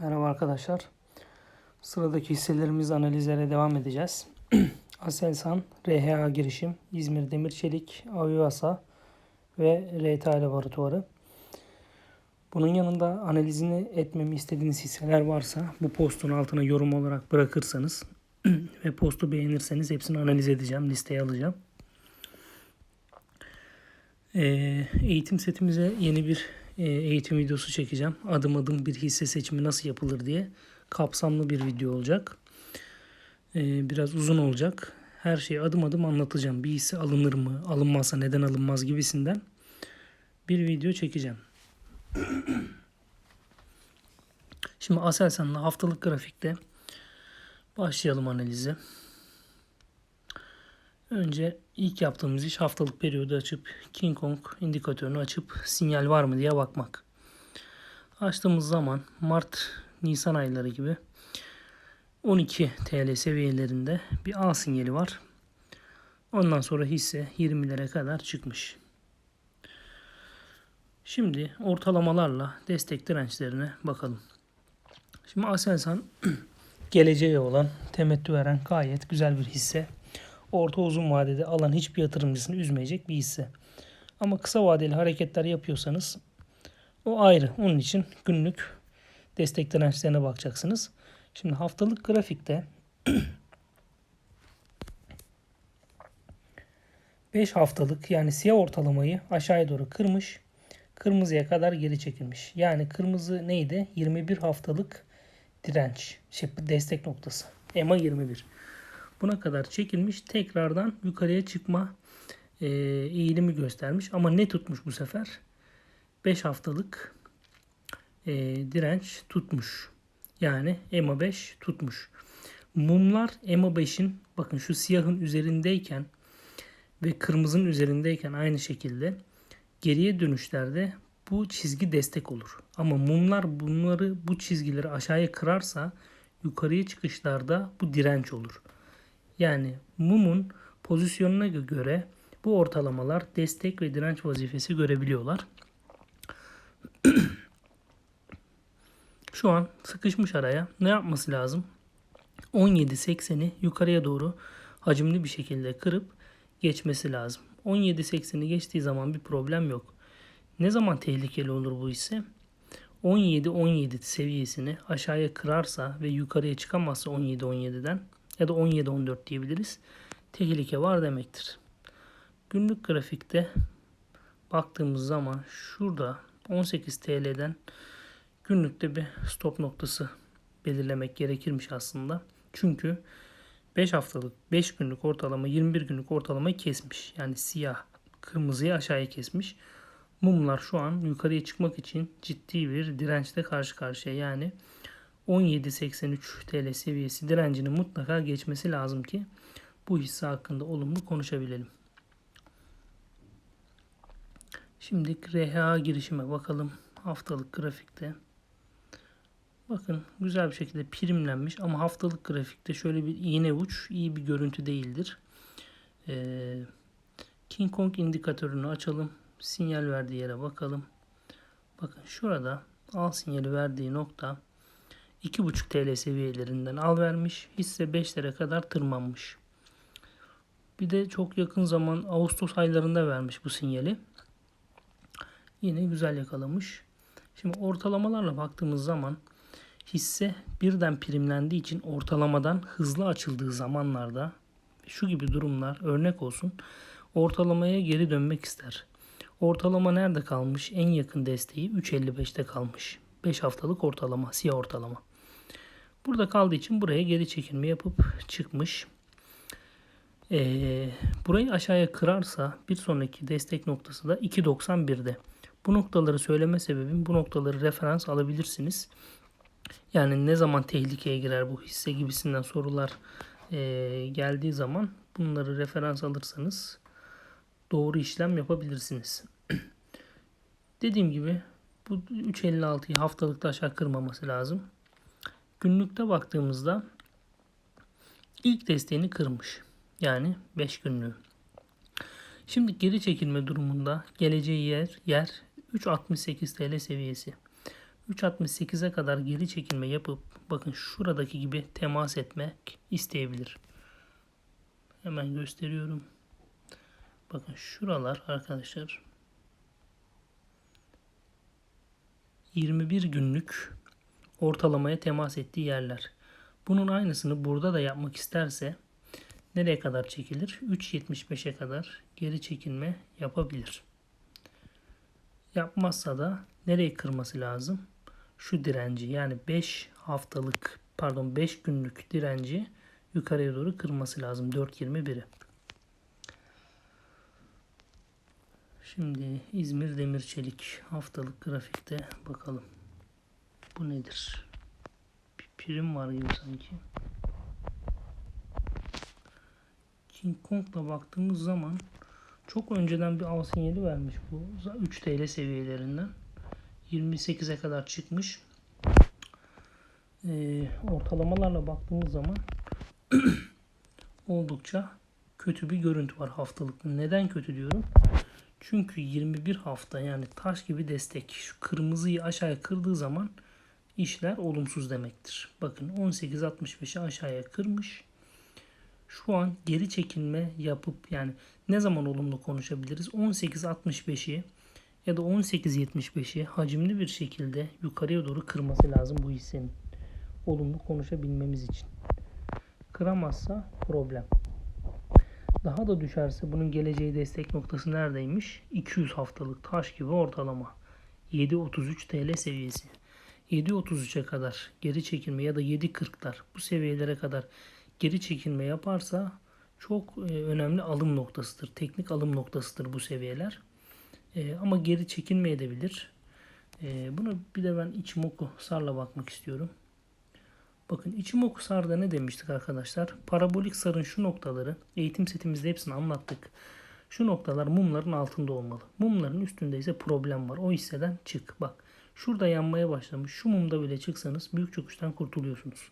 Merhaba arkadaşlar. Sıradaki hisselerimiz analizlere devam edeceğiz. Aselsan, RHA Girişim, İzmir Demir Çelik, Avivasa ve RTA Laboratuvarı. Bunun yanında analizini etmemi istediğiniz hisseler varsa bu postun altına yorum olarak bırakırsanız ve postu beğenirseniz hepsini analiz edeceğim, listeye alacağım. Ee, eğitim setimize yeni bir eğitim videosu çekeceğim. Adım adım bir hisse seçimi nasıl yapılır diye kapsamlı bir video olacak. Ee, biraz uzun olacak. Her şeyi adım adım anlatacağım. Bir hisse alınır mı, alınmazsa neden alınmaz gibisinden bir video çekeceğim. Şimdi Aselsan'la haftalık grafikte başlayalım analize. Önce ilk yaptığımız iş haftalık periyodu açıp King Kong indikatörünü açıp sinyal var mı diye bakmak. Açtığımız zaman Mart, Nisan ayları gibi 12 TL seviyelerinde bir al sinyali var. Ondan sonra hisse 20'lere kadar çıkmış. Şimdi ortalamalarla destek dirençlerine bakalım. Şimdi Aselsan geleceğe olan temettü veren gayet güzel bir hisse orta uzun vadede alan hiçbir yatırımcısını üzmeyecek bir hisse. Ama kısa vadeli hareketler yapıyorsanız o ayrı. Onun için günlük destek dirençlerine bakacaksınız. Şimdi haftalık grafikte 5 haftalık yani siyah ortalamayı aşağıya doğru kırmış. Kırmızıya kadar geri çekilmiş. Yani kırmızı neydi? 21 haftalık direnç. Şey, destek noktası. EMA 21 buna kadar çekilmiş. Tekrardan yukarıya çıkma e, eğilimi göstermiş. Ama ne tutmuş bu sefer? 5 haftalık e, direnç tutmuş. Yani EMA 5 tutmuş. Mumlar EMA 5'in bakın şu siyahın üzerindeyken ve kırmızının üzerindeyken aynı şekilde geriye dönüşlerde bu çizgi destek olur. Ama mumlar bunları bu çizgileri aşağıya kırarsa yukarıya çıkışlarda bu direnç olur. Yani mumun pozisyonuna göre bu ortalamalar destek ve direnç vazifesi görebiliyorlar. Şu an sıkışmış araya ne yapması lazım? 17.80'i yukarıya doğru hacimli bir şekilde kırıp geçmesi lazım. 17.80'i geçtiği zaman bir problem yok. Ne zaman tehlikeli olur bu ise? 17-17 seviyesini aşağıya kırarsa ve yukarıya çıkamazsa 17-17'den ya da 17-14 diyebiliriz. Tehlike var demektir. Günlük grafikte baktığımız zaman şurada 18 TL'den günlükte bir stop noktası belirlemek gerekirmiş aslında. Çünkü 5 haftalık 5 günlük ortalama 21 günlük ortalamayı kesmiş. Yani siyah kırmızıyı aşağıya kesmiş. Mumlar şu an yukarıya çıkmak için ciddi bir dirençle karşı karşıya. Yani 17.83 TL seviyesi direncini mutlaka geçmesi lazım ki bu hisse hakkında olumlu konuşabilelim. Şimdi RHA girişime bakalım haftalık grafikte. Bakın güzel bir şekilde primlenmiş ama haftalık grafikte şöyle bir iğne uç iyi bir görüntü değildir. Ee, King Kong indikatörünü açalım. Sinyal verdiği yere bakalım. Bakın şurada al sinyali verdiği nokta 2,5 TL seviyelerinden al vermiş. Hisse 5'lere kadar tırmanmış. Bir de çok yakın zaman Ağustos aylarında vermiş bu sinyali. Yine güzel yakalamış. Şimdi ortalamalarla baktığımız zaman hisse birden primlendiği için ortalamadan hızlı açıldığı zamanlarda şu gibi durumlar örnek olsun ortalamaya geri dönmek ister. Ortalama nerede kalmış? En yakın desteği 3.55'te kalmış. 5 haftalık ortalama, siyah ortalama. Burada kaldığı için buraya geri çekilme yapıp çıkmış. Ee, burayı aşağıya kırarsa bir sonraki destek noktası da 2.91'de. Bu noktaları söyleme sebebim bu noktaları referans alabilirsiniz. Yani ne zaman tehlikeye girer bu hisse gibisinden sorular e, geldiği zaman bunları referans alırsanız doğru işlem yapabilirsiniz. Dediğim gibi bu 3.56'yı haftalıkta aşağı kırmaması lazım. Günlükte baktığımızda ilk desteğini kırmış. Yani 5 günlüğü. Şimdi geri çekilme durumunda geleceği yer yer 3.68 TL seviyesi. 3.68'e kadar geri çekilme yapıp bakın şuradaki gibi temas etmek isteyebilir. Hemen gösteriyorum. Bakın şuralar arkadaşlar 21 günlük ortalamaya temas ettiği yerler. Bunun aynısını burada da yapmak isterse nereye kadar çekilir? 3.75'e kadar geri çekilme yapabilir. Yapmazsa da nereye kırması lazım? Şu direnci yani 5 haftalık pardon 5 günlük direnci yukarıya doğru kırması lazım 4.21'i. Şimdi İzmir Demir Çelik haftalık grafikte bakalım. Bu nedir? Bir prim var gibi sanki. King Kong'la baktığımız zaman çok önceden bir al sinyali vermiş bu 3 TL seviyelerinden. 28'e kadar çıkmış. Ee, ortalamalarla baktığımız zaman oldukça kötü bir görüntü var haftalık. Neden kötü diyorum? Çünkü 21 hafta yani taş gibi destek. Şu kırmızıyı aşağıya kırdığı zaman işler olumsuz demektir. Bakın 18.65'i aşağıya kırmış. Şu an geri çekilme yapıp yani ne zaman olumlu konuşabiliriz? 18.65'i ya da 18.75'i hacimli bir şekilde yukarıya doğru kırması lazım bu hissenin. Olumlu konuşabilmemiz için. Kıramazsa problem. Daha da düşerse bunun geleceği destek noktası neredeymiş? 200 haftalık taş gibi ortalama. 7.33 TL seviyesi. 7.33'e kadar geri çekilme ya da 7.40'lar bu seviyelere kadar geri çekilme yaparsa çok e, önemli alım noktasıdır. Teknik alım noktasıdır bu seviyeler. E, ama geri çekilmeye edebilir. E, bunu bir de ben Ichimoku sarla bakmak istiyorum. Bakın Ichimoku sarda ne demiştik arkadaşlar? Parabolik sarın şu noktaları eğitim setimizde hepsini anlattık. Şu noktalar mumların altında olmalı. Mumların üstünde ise problem var. O hisseden çık. Bak şurada yanmaya başlamış. Şu mumda bile çıksanız büyük çöküşten kurtuluyorsunuz.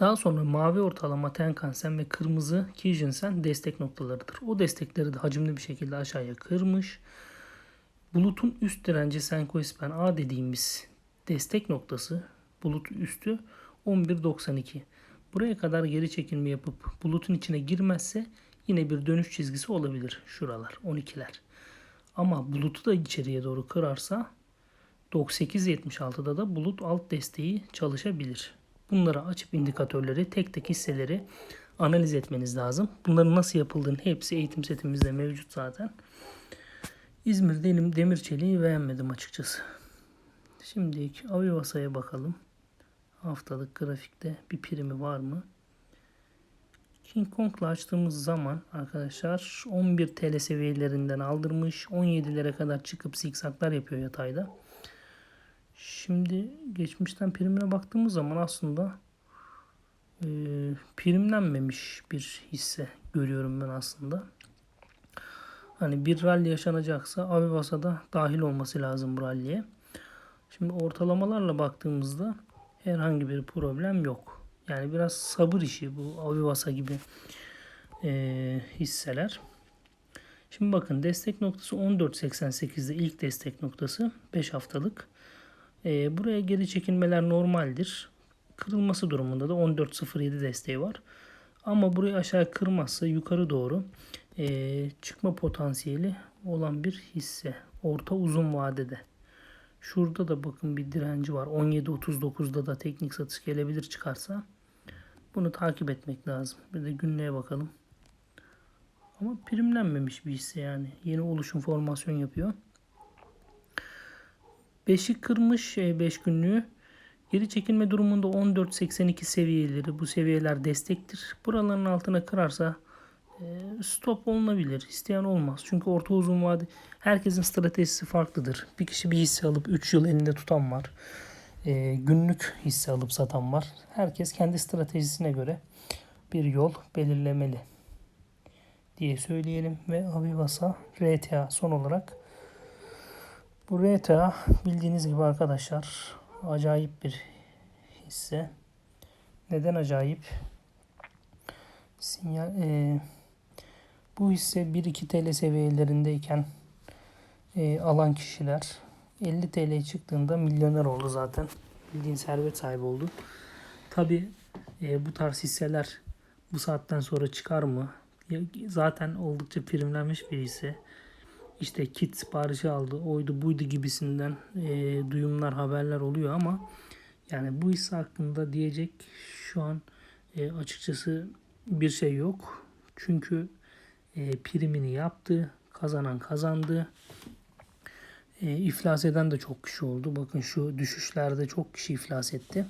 Daha sonra mavi ortalama Tenkan-sen ve kırmızı Kijin-sen destek noktalarıdır. O destekleri de hacimli bir şekilde aşağıya kırmış. Bulutun üst direnci Senkoispen A dediğimiz destek noktası bulut üstü 11.92. Buraya kadar geri çekilme yapıp bulutun içine girmezse yine bir dönüş çizgisi olabilir şuralar 12'ler. Ama bulutu da içeriye doğru kırarsa 98.76'da da bulut alt desteği çalışabilir. Bunları açıp indikatörleri tek tek hisseleri analiz etmeniz lazım. Bunların nasıl yapıldığını hepsi eğitim setimizde mevcut zaten. İzmir Delim Demir Çeliği beğenmedim açıkçası. Şimdi Avivasa'ya bakalım. Haftalık grafikte bir primi var mı? King Kong'la açtığımız zaman arkadaşlar 11 TL seviyelerinden aldırmış. 17'lere kadar çıkıp zikzaklar yapıyor yatayda. Şimdi geçmişten primine baktığımız zaman aslında e, primlenmemiş bir hisse görüyorum ben aslında. Hani bir rally yaşanacaksa Avivasa da dahil olması lazım bu ralliye. Şimdi ortalamalarla baktığımızda herhangi bir problem yok. Yani biraz sabır işi bu Avivasa gibi e, hisseler. Şimdi bakın destek noktası 14.88'de ilk destek noktası 5 haftalık. E, buraya geri çekilmeler normaldir. Kırılması durumunda da 14.07 desteği var. Ama burayı aşağı kırmazsa yukarı doğru e, çıkma potansiyeli olan bir hisse. Orta uzun vadede. Şurada da bakın bir direnci var. 17.39'da da teknik satış gelebilir çıkarsa. Bunu takip etmek lazım. Bir de günlüğe bakalım. Ama primlenmemiş bir hisse yani. Yeni oluşum formasyon yapıyor. Beşi kırmış 5 şey, günlüğü. Geri çekilme durumunda 14.82 seviyeleri bu seviyeler destektir. Buraların altına kırarsa e, stop olunabilir. İsteyen olmaz. Çünkü orta uzun vade herkesin stratejisi farklıdır. Bir kişi bir hisse alıp 3 yıl elinde tutan var. E, günlük hisse alıp satan var. Herkes kendi stratejisine göre bir yol belirlemeli diye söyleyelim ve Avivasa RTA son olarak bu RTA bildiğiniz gibi arkadaşlar acayip bir hisse. Neden acayip? Sinyal e, bu hisse 1-2 TL seviyelerindeyken e, alan kişiler 50 TL çıktığında milyoner oldu zaten. Bildiğin servet sahibi oldu. Tabi bu tarz hisseler bu saatten sonra çıkar mı? Zaten oldukça primlenmiş birisi. İşte kit siparişi aldı, oydu buydu gibisinden e, duyumlar, haberler oluyor ama yani bu hisse hakkında diyecek şu an e, açıkçası bir şey yok. Çünkü e, primini yaptı, kazanan kazandı. E, iflas eden de çok kişi oldu. Bakın şu düşüşlerde çok kişi iflas etti.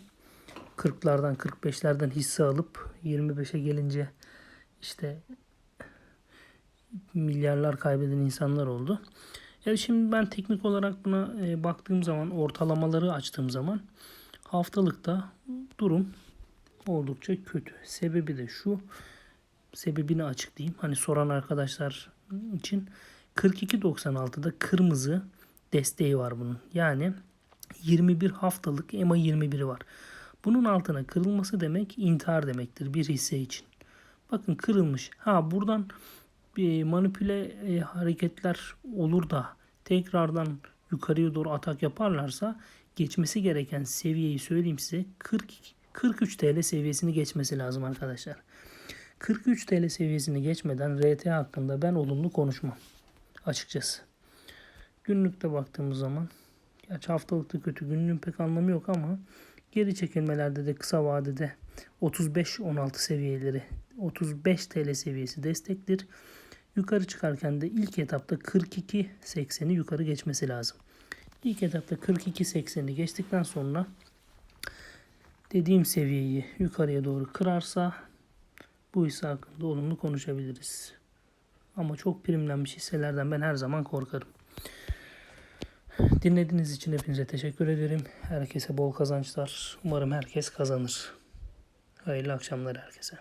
40'lardan 45'lerden hisse alıp 25'e gelince işte milyarlar kaybeden insanlar oldu. Ya şimdi ben teknik olarak buna e, baktığım zaman ortalamaları açtığım zaman haftalıkta durum oldukça kötü. Sebebi de şu. Sebebini açıklayayım. Hani soran arkadaşlar için 42.96'da kırmızı desteği var bunun. Yani 21 haftalık EMA 21'i var. Bunun altına kırılması demek intihar demektir bir hisse için. Bakın kırılmış. Ha buradan bir manipüle e, hareketler olur da tekrardan yukarıya doğru atak yaparlarsa geçmesi gereken seviyeyi söyleyeyim size 40 43 TL seviyesini geçmesi lazım arkadaşlar. 43 TL seviyesini geçmeden RT hakkında ben olumlu konuşmam açıkçası. Günlükte baktığımız zaman gerçi haftalıkta kötü günlüğün pek anlamı yok ama geri çekilmelerde de kısa vadede 35-16 seviyeleri 35 TL seviyesi destektir. Yukarı çıkarken de ilk etapta 42.80'i yukarı geçmesi lazım. İlk etapta 42.80'i geçtikten sonra dediğim seviyeyi yukarıya doğru kırarsa bu hisse hakkında olumlu konuşabiliriz. Ama çok primlenmiş hisselerden ben her zaman korkarım. Dinlediğiniz için hepinize teşekkür ederim. Herkese bol kazançlar. Umarım herkes kazanır. Hayırlı akşamlar herkese.